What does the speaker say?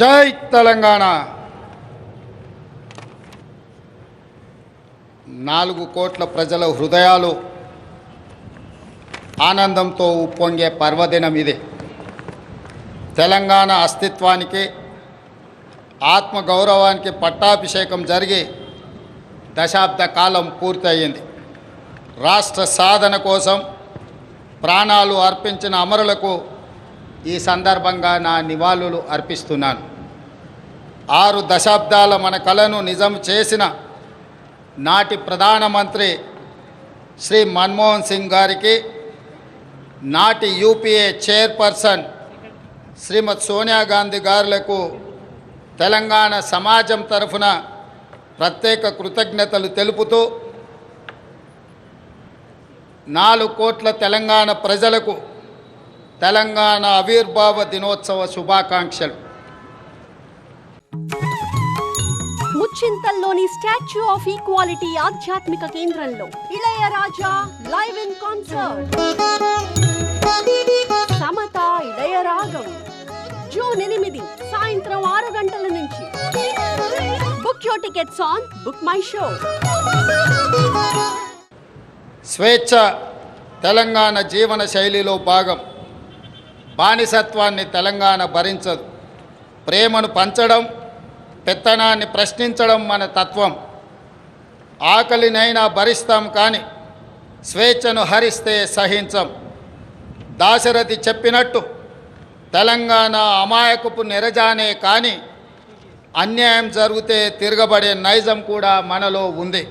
జై తెలంగాణ. నాలుగు కోట్ల ప్రజల హృదయాలు ఆనందంతో ఉప్పొంగే పర్వదినం ఇది. తెలంగాణ అస్తిత్వానికి ఆత్మగౌరవానికి పట్టాభిషేకం జరిగి దశాబ్ద కాలం పూర్తయింది. రాష్ట్ర సాధన కోసం ప్రాణాలు అర్పించిన అమరులకు ఈ సందర్భంగా నా నివాళులు అర్పిస్తున్నాను. ఆరు దశాబ్దాల మన కళను నిజం చేసిన నాటి ప్రధానమంత్రి శ్రీ మన్మోహన్ సింగ్ గారికి నాటి యూపీఏ చైర్పర్సన్ శ్రీమతి సోనియా గాంధీ గారులకు తెలంగాణ సమాజం తరఫున ప్రత్యేక కృతజ్ఞతలు తెలుపుతూ నాలుగు కోట్ల తెలంగాణ ప్రజలకు తెలంగాణ ఆవిర్భావ దినోత్సవ శుభాకాంక్షలు. ముచ్చింతల్లోని స్టాచ్యూ ఆఫ్ ఈక్వాలిటీ ఆధ్యాత్మిక కేంద్రంలో Ilaiyaraaja live in concert. Samatha Ilayaragam. June ఎనిమిది సాయంత్రం ఆరు గంటల నుంచి. Book your tickets on Book My Show స్వేచ్ఛ తెలంగాణ జీవన శైలిలో భాగం. బానిసత్వాన్ని తెలంగాణ భరించదు. ప్రేమను పంచడం పెత్తనాన్ని ప్రశ్నించడం మన తత్వం. ఆకలినైనా భరిస్తాం కానీ స్వేచ్ఛను హరిస్తే సహించం. దాశరథి చెప్పినట్టు తెలంగాణ అమాయకపు నిరజానే కానీ అన్యాయం జరిగితే తిరగబడే నైజం కూడా మనలో ఉంది.